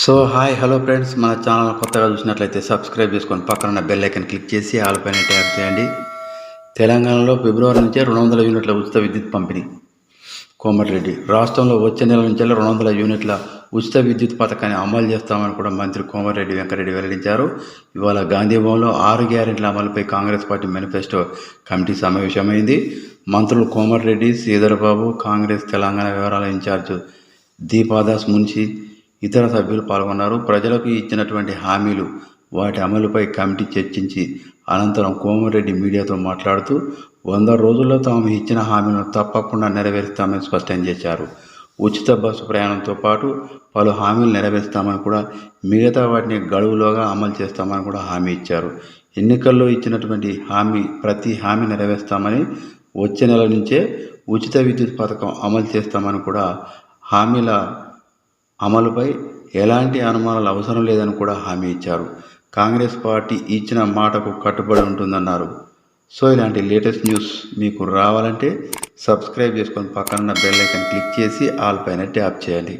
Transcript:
So hi hello friends మన channel కొత్తగా చూసినట్లయితే సబ్స్క్రైబ్ చేసుకొని పక్కన బెల్ ఐకన్ క్లిక్ చేసి ఆల్ పైన ట్యాప్ చేయండి. తెలంగాణలో ఫిబ్రవరి నుంచే రెండు వందల యూనిట్ల ఉచిత విద్యుత్ పంపిణీ. కోమటిరెడ్డి రాష్ట్రంలో వచ్చే నెల నుంచి రెండు వందల యూనిట్ల ఉచిత విద్యుత్ పథకాన్ని అమలు చేస్తామని కూడా మంత్రి కోమటిరెడ్డి వెంకరెడ్డి వెల్లడించారు. ఇవాళ గాంధీభవన్లో ఆరు గ్యారెంట్ల అమలుపై కాంగ్రెస్ పార్టీ మేనిఫెస్టో కమిటీ సమావేశమైంది. మంత్రులు కోమటిరెడ్డి శ్రీధరబాబు కాంగ్రెస్ తెలంగాణ వ్యవహారాల ఇన్ఛార్జ్ దీపాదాస్ మున్షి ఇతర సభ్యులు పాల్గొన్నారు. ప్రజలకు ఇచ్చినటువంటి హామీలు వాటి అమలుపై కమిటీ చర్చించి అనంతరం కోమరెడ్డి మీడియాతో మాట్లాడుతూ వంద రోజుల్లో తాము ఇచ్చిన హామీలను తప్పకుండా నెరవేరుస్తామని స్పష్టం చేశారు. ఉచిత బస్సు ప్రయాణంతో పాటు పలు హామీలు నెరవేరుస్తామని కూడా మిగతా వాటిని గడువులోగా అమలు చేస్తామని కూడా హామీ ఇచ్చారు. ఎన్నికల్లో ఇచ్చినటువంటి హామీ ప్రతి హామీ నెరవేరుస్తామని వచ్చే నెల నుంచే ఉచిత విద్యుత్ పథకం అమలు చేస్తామని కూడా హామీల అమలుపై ఎలాంటి అనుమానాలు అవసరం లేదని కూడా హామీ ఇచ్చారు. కాంగ్రెస్ పార్టీ ఇచ్చిన మాటకు కట్టుబడి ఉంటుందన్నారు. సో ఇలాంటి లేటెస్ట్ న్యూస్ మీకు రావాలంటే సబ్స్క్రైబ్ చేసుకొని పక్కన బెల్ ఐకన్ క్లిక్ చేసి ఆల్ పైన ట్యాప్ చేయండి.